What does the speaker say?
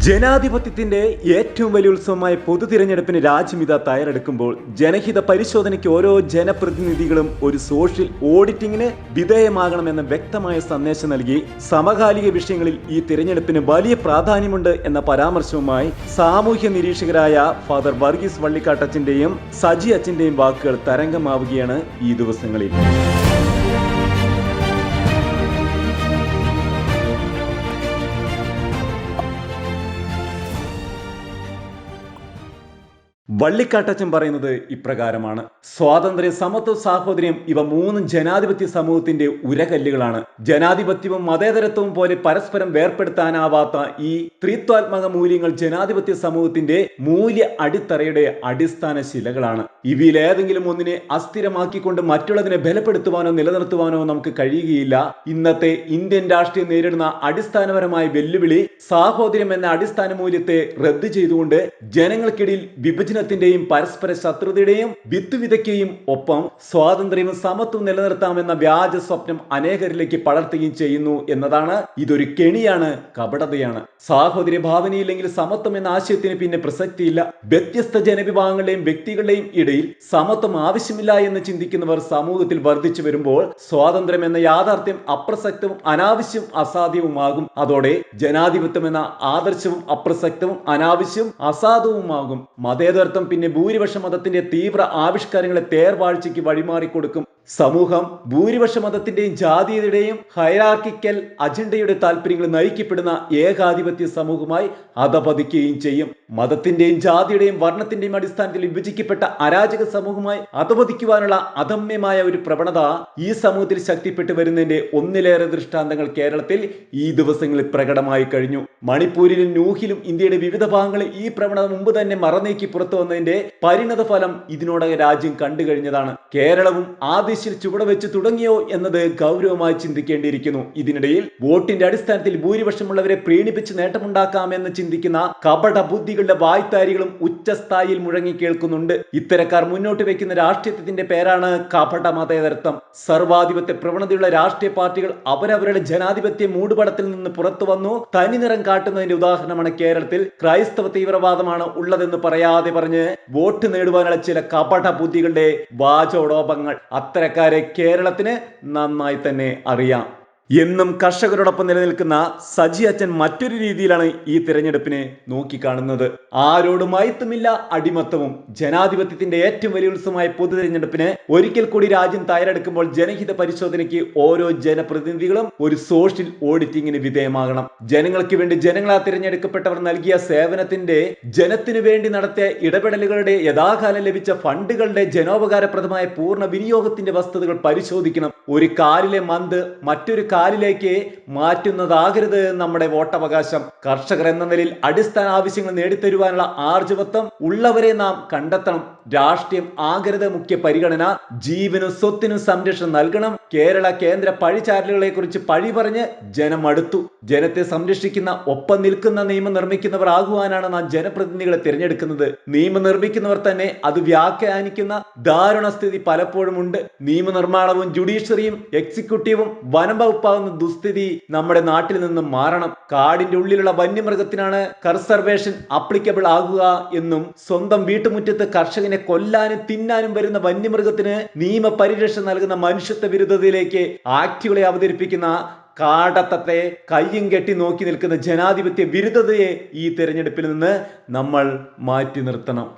ജനാധിപത്യത്തിന്റെ ഏറ്റവും വലിയ ഉത്സവമായ പൊതു തിരഞ്ഞെടുപ്പിന് രാജ്യം ഇതാ തയ്യാറെടുക്കുമ്പോൾ ജനഹിത പരിശോധനയ്ക്ക് ഓരോ ജനപ്രതിനിധികളും ഒരു സോഷ്യൽ ഓഡിറ്റിംഗിന് വിധേയമാകണമെന്ന വ്യക്തമായ സന്ദേശം നൽകി സമകാലിക വിഷയങ്ങളിൽ ഈ തിരഞ്ഞെടുപ്പിന് വലിയ പ്രാധാന്യമുണ്ട് എന്ന പരാമർശവുമായി സാമൂഹ്യ നിരീക്ഷകരായ ഫാദർ വർഗീസ് വള്ളിക്കാട്ടച്ചന്റെയും സജി അച്ഛന്റെയും വാക്കുകൾ തരംഗമാവുകയാണ് ഈ ദിവസങ്ങളിൽ. വള്ളിക്കാട്ടച്ചൻ പറയുന്നത് ഇപ്രകാരമാണ്. സ്വാതന്ത്ര്യം സമത്വം സാഹോദര്യം ഇവ മൂന്നും ജനാധിപത്യ സമൂഹത്തിന്റെ ഉരകല്ലുകളാണ്. ജനാധിപത്യവും മതേതരത്വവും പോലെ പരസ്പരം വേർപ്പെടുത്താനാവാത്ത ഈ ത്രിത്വാത്മക മൂല്യങ്ങൾ ജനാധിപത്യ സമൂഹത്തിന്റെ മൂല്യ അടിത്തറയുടെ അടിസ്ഥാന ശിലകളാണ് ഇവയിൽ ഏതെങ്കിലും ഒന്നിനെ അസ്ഥിരമാക്കിക്കൊണ്ട് മറ്റുള്ളതിനെ ബലപ്പെടുത്തുവാനോ നിലനിർത്തുവാനോ നമുക്ക് കഴിയുകയില്ല. ഇന്നത്തെ ഇന്ത്യൻ രാഷ്ട്രീയം നേരിടുന്ന അടിസ്ഥാനപരമായ വെല്ലുവിളി സാഹോദര്യം എന്ന അടിസ്ഥാന മൂല്യത്തെ റദ്ദു ചെയ്തുകൊണ്ട് ജനങ്ങൾക്കിടയിൽ വിഭജനത്തിന്റെയും പരസ്പര ശത്രുതയുടെയും വിത്ത് വിതയ്ക്കുകയും ഒപ്പം സ്വാതന്ത്ര്യവും സമത്വം നിലനിർത്താമെന്ന വ്യാജ സ്വപ്നം അനേകരിലേക്ക് പടർത്തുകയും ചെയ്യുന്നു എന്നതാണ് ഇതൊരു കെണിയാണ് കപടതയാണ്. സാഹോദര്യ ഭാവനയില്ലെങ്കിൽ സമത്വം എന്ന ആശയത്തിന് പിന്നെ പ്രസക്തിയില്ല. വ്യത്യസ്ത ജനവിഭാഗങ്ങളുടെയും വ്യക്തികളുടെയും ഇടയിൽ സമത്വം ആവശ്യമില്ല എന്ന് ചിന്തിക്കുന്നവർ സമൂഹത്തിൽ വർദ്ധിച്ചു വരുമ്പോൾ സ്വാതന്ത്ര്യം എന്ന യാഥാർത്ഥ്യം അപ്രസക്തവും അനാവശ്യവും അസാധ്യവുമാകും. അതോടെ ജനാധിപത്യം എന്ന ആദർശവും അപ്രസക്തവും അനാവശ്യവും അസാധുവുമാകും. മതേതരത്വം പിന്നെ ഭൂരിപക്ഷ മതത്തിന്റെ തീവ്ര ആവിഷ്കാരങ്ങളെ തേർവാഴ്ചയ്ക്ക് വഴിമാറിക്കൊടുക്കും. സമൂഹം ഭൂരിപക്ഷ മതത്തിന്റെയും ജാതീയതയുടെയും ഹൈറാർക്കിക്കൽ അജണ്ടയുടെ താല്പര്യങ്ങൾ നയിക്കപ്പെടുന്ന ഏകാധിപത്യ സമൂഹമായി അധപതിക്കുകയും ചെയ്യും. മതത്തിന്റെയും ജാതിയുടെയും വർണത്തിന്റെയും അടിസ്ഥാനത്തിൽ വിഭജിക്കപ്പെട്ട അരാജക സമൂഹമായി അധപതിക്കുവാനുള്ള അദമ്യമായ ഒരു പ്രവണത ഈ സമൂഹത്തിൽ ശക്തിപ്പെട്ടു വരുന്നതിന്റെ ഒന്നിലേറെ ദൃഷ്ടാന്തങ്ങൾ കേരളത്തിൽ ഈ ദിവസങ്ങളിൽ പ്രകടമായി കഴിഞ്ഞു. മണിപ്പൂരിലും ന്യൂഹിലും ഇന്ത്യയുടെ വിവിധ ഭാഗങ്ങളിൽ ഈ പ്രവണത മുമ്പ് തന്നെ മറനീക്കി പുറത്തു വന്നതിന്റെ പരിണത ഫലം ഇതിനോടകം രാജ്യം കണ്ടു കഴിഞ്ഞതാണ്. കേരളവും ആ ചുവട് വെച്ച് തുടങ്ങിയോ എന്നത് ഗൗരവമായി ചിന്തിക്കേണ്ടിയിരിക്കുന്നു. ഇതിനിടയിൽ വോട്ടിന്റെ അടിസ്ഥാനത്തിൽ ഭൂരിപക്ഷമുള്ളവരെ പ്രീണിപ്പിച്ച് നേട്ടമുണ്ടാക്കാമെന്ന് ചിന്തിക്കുന്ന കപട ബുദ്ധികളുടെ വായ്ത്താരികളും ഉച്ചസ്ഥായിയിൽ മുഴങ്ങി കേൾക്കുന്നുണ്ട്. ഇത്തരക്കാർ മുന്നോട്ട് വെക്കുന്ന രാഷ്ട്രീയത്തിന്റെ പേരാണ് കപട മതേതരത്വം സർവാധിപത്യ പ്രവണതയുള്ള രാഷ്ട്രീയ പാർട്ടികൾ അവരവരുടെ ജനാധിപത്യ മൂടുപടത്തിൽ നിന്ന് പുറത്തു വന്നു തനിനിറം കാട്ടുന്നതിന്റെ ഉദാഹരണമാണ് കേരളത്തിൽ ക്രൈസ്തവ തീവ്രവാദമാണ് ഉള്ളതെന്ന് പറയാതെ പറഞ്ഞ് വോട്ട് നേടുവാനുള്ള ചില കപട ബുദ്ധികളുടെ വാചോടോപങ്ങൾ അത്തരക്കാരെ കേരളത്തിന് നന്നായി തന്നെ അറിയാം. എന്നും കർഷകരോടൊപ്പം നിലനിൽക്കുന്ന സജി അച്ഛൻ മറ്റൊരു രീതിയിലാണ് ഈ തിരഞ്ഞെടുപ്പിനെ നോക്കിക്കാണുന്നത്. ആരോടും അയത്തുമില്ല അടിമത്തവും. ജനാധിപത്യത്തിന്റെ ഏറ്റവും വലിയ ഉത്സവമായ പൊതു തിരഞ്ഞെടുപ്പിന് ഒരിക്കൽ കൂടി രാജ്യം തയ്യാറെടുക്കുമ്പോൾ ജനഹിത പരിശോധനയ്ക്ക് ഓരോ ജനപ്രതിനിധികളും ഒരു സോഷ്യൽ ഓഡിറ്റിംഗിന് വിധേയമാകണം. ജനങ്ങൾക്ക് വേണ്ടി ജനങ്ങളാ തിരഞ്ഞെടുക്കപ്പെട്ടവർ നൽകിയ സേവനത്തിന്റെ ജനത്തിനു വേണ്ടി നടത്തിയ ഇടപെടലുകളുടെ യഥാകാലം ലഭിച്ച ഫണ്ടുകളുടെ ജനോപകാരപ്രദമായ പൂർണ വിനിയോഗത്തിന്റെ വസ്തുതകൾ പരിശോധിക്കണം. ഒരു കാലിലെ മന്ത് മറ്റൊരു കാലിലേക്ക് മാറ്റുന്നതാകരുത് നമ്മുടെ വോട്ടവകാശം. കർഷകർ എന്ന നിലയിൽ അടിസ്ഥാന ആവശ്യങ്ങൾ നേടിത്തരുവാനുള്ള ആർജവത്വം ഉള്ളവരെ നാം കണ്ടെത്തണം. രാഷ്ട്രീയം ആകരുത് മുഖ്യ പരിഗണന. ജീവനും സ്വത്തിനും സംരക്ഷണം നൽകണം. കേരള കേന്ദ്ര പഴിചാരലുകളെ കുറിച്ച് പഴി പറഞ്ഞ് ജനം അടുത്തു. ജനത്തെ സംരക്ഷിക്കുന്ന ഒപ്പം നിൽക്കുന്ന നിയമം നിർമ്മിക്കുന്നവർ ആകുവാനാണ് നാം ജനപ്രതിനിധികളെ തിരഞ്ഞെടുക്കുന്നത്. നിയമം നിർമ്മിക്കുന്നവർ തന്നെ അത് വ്യാഖ്യാനിക്കുന്ന ദാരുണ സ്ഥിതി പലപ്പോഴും ഉണ്ട് നിയമനിർമ്മാണവും ജുഡീഷ്യറിയും എക്സിക്യൂട്ടീവും വനം വകുപ്പാകുന്ന ദുസ്ഥിതി നമ്മുടെ നാട്ടിൽ നിന്നും മാറണം. കാടിന്റെ ഉള്ളിലുള്ള വന്യമൃഗത്തിനാണ് കൺസർവേഷൻ അപ്ലിക്കബിൾ ആകുക എന്നും സ്വന്തം വീട്ടുമുറ്റത്ത് കർഷകനെ കൊല്ലാനും തിന്നാനും വരുന്ന വന്യമൃഗത്തിന് നിയമപരിരക്ഷ നൽകുന്ന മനുഷ്യത്വ വിരുദ്ധതയിലേക്ക് ആക്റ്റുകളെ അവതരിപ്പിക്കുന്ന കാടത്തത്തെ കയ്യും കെട്ടി നോക്കി നിൽക്കുന്ന ജനാധിപത്യ വിരുദ്ധതയെ ഈ തെരഞ്ഞെടുപ്പിൽ നിന്ന് നമ്മൾ മാറ്റി നിർത്തണം.